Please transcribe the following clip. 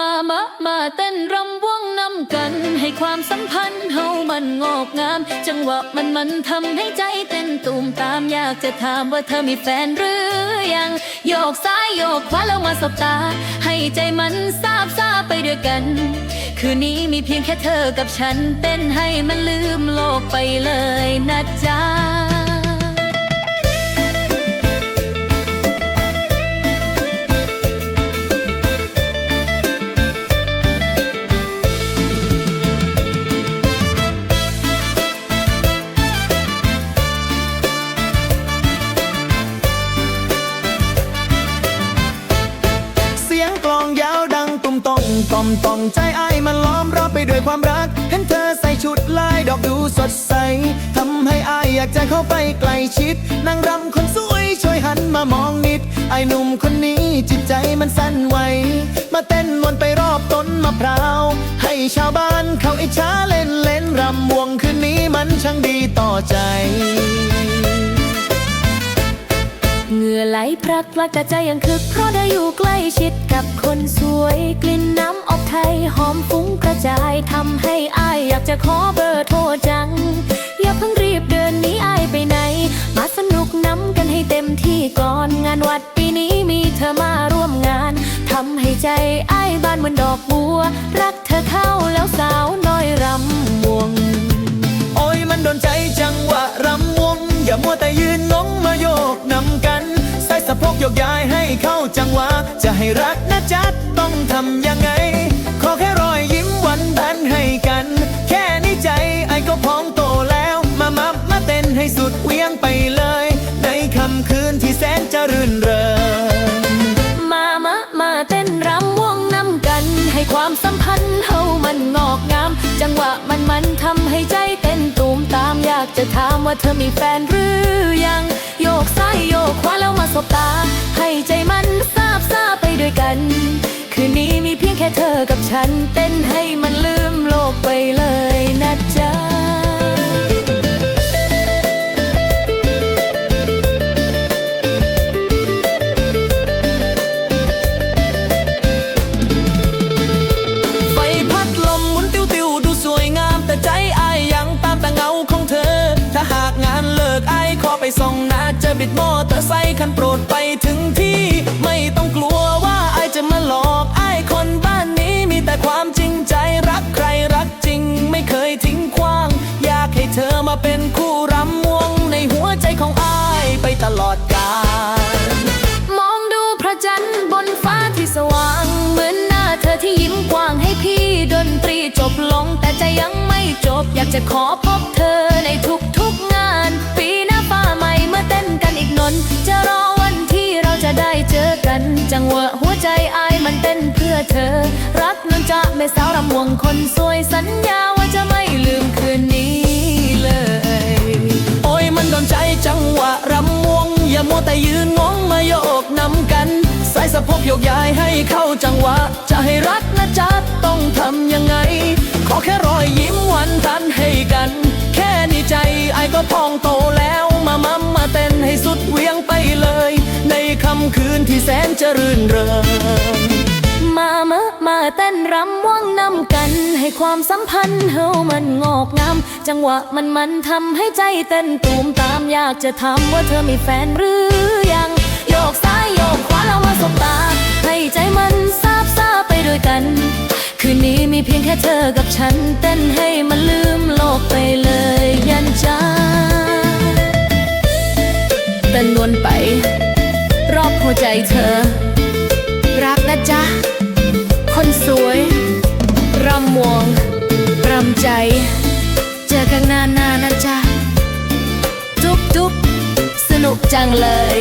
มา มา มาเต้นรำวงนำกัน ให้ความสัมพันธ์เฮามันงอกงาม จังหวะมันมันทำให้ใจเต้นตูมตามอยากจะถามว่าเธอมีแฟนหรือยัง โยกซ้ายโยกขวาแล้วมาสบตา ให้ใจมันซาบซาไปด้วยกัน คืนนี้มีเพียงแค่เธอกับฉัน เต้นให้มันลืมโลกไปเลยนะจ๊ะ ตุ้มต้องต่อมต้องใจอ้ายมันล้อมรอบไปด้วยความรัก เห็นเธอใส่ชุดลายดอกดูสดใสทำให้อ้ายอยากจะเข้าไปใกล้ชิดนางรำคนสวยช่วยหันมามองนิดไอ้หนุ่มคนนี้จิตใจมันสั่นไหวมาเต้นวนไปรอบต้นมะพร้าว ให้ชาวบ้านเขาอิจฉาเล่นเล่นรำวงคืนนี้มันช่างดีต่อใจ รักพลักแต่ใจยังคึก เพราะได้อยู่ใกล้ชิดกับคนสวย กลิ่นน้ำอบไทยหอมฟุ้งกระจายทำให้อายอยากจะขอเบอร์โทรจัง อย่าเพิ่งรีบเดินหนีอายไปไหน มาสนุกน้ำกันให้เต็มที่ก่อนงานวัดปีนี้มีเธอมาร่วมงานทำให้ใจอายบานเหมือนดอกบัว รักเธอเข้าแล้วสาวน้อยรำว ยกย้ายให้เข้าจังหวะ จะให้รักนะจ๊ะต้องทำยังไง ขอแค่รอยยิ้มหวันพันให้กัน แค่นี้ใจไอ้ก็พอมโตแล้ว มามามาเต้นให้สุดเวียงไปเลย ในค่ำคืนที่แสนจะรื่นเริงมามามาเต้นรำวงนำกัน ให้ความสัมพันธ์เฮามันงอกงาม จังหวะมันมันทำให้ใจเต้นตูมตามอยากจะถามว่าเธอมีแฟนหรือยัง โยกซ้ายโยกขวาแล้วมาสบตา ฉันเต้นให้มันลืมโลกไปเลยนะจ๊ะไฟพัดลมหมุนติวติวดูสวยงาม แต่ใจอายยังตามแต่เงาของเธอ ถ้าหากงานเลิกอายขอไปส่องนาจะบิดมอเตอร์ไซค์คันโปรดไปถึง ลอดกาลมองดูพระจันทร์บนฟ้าที่สว่าง เหมือนหน้าเธอที่ยิ้มกว้างให้พี่ดนตรีจบลงแต่ใจยังไม่จบ อยากจะขอพบเธอในทุกๆงาน ปีหน้าฟ้าใหม่เมื่อเต้นกันอีกนน จะรอวันที่เราจะได้เจอกัน จังหวะหัวใจอายมันเต้นเพื่อเธอ รักนนจะแม่สาวรำวงคนสวยสัญญา แต่ยืนงงมาโยกนำกันใส่สะโพกโยกย้ายให้เข้าจังหวะ จะให้รักนะจ๊ะต้องทำยังไง ขอแค่รอยยิ้มหวันทันให้กัน แค่นี้ใจไอ้ก็พองโตแล้วมามัมมาเต้นให้สุดเวียงไปเลย ในค่ำคืนที่แสนจะรื่นเริงมามามาเต้นรำว่องนำกัน ให้ความสัมพันธ์เฮามันงอกงามจังหวะมันมันทำให้ใจเต้นตูมตามอยากจะถามว่าเธอมีแฟนหรือ ใจมันซาบซาไปด้วยกัน คืนนี้มีเพียงแค่เธอกับฉัน เต้นให้มันลืมโลกไปเลยยันจ้าเต้นวนไป รอบหัวใจเธอ รักนะจ๊ะ คนสวยรำวงรำใจ เจอกันนานๆนะจ๊ะจุ๊บจุ๊บสนุกจังเลย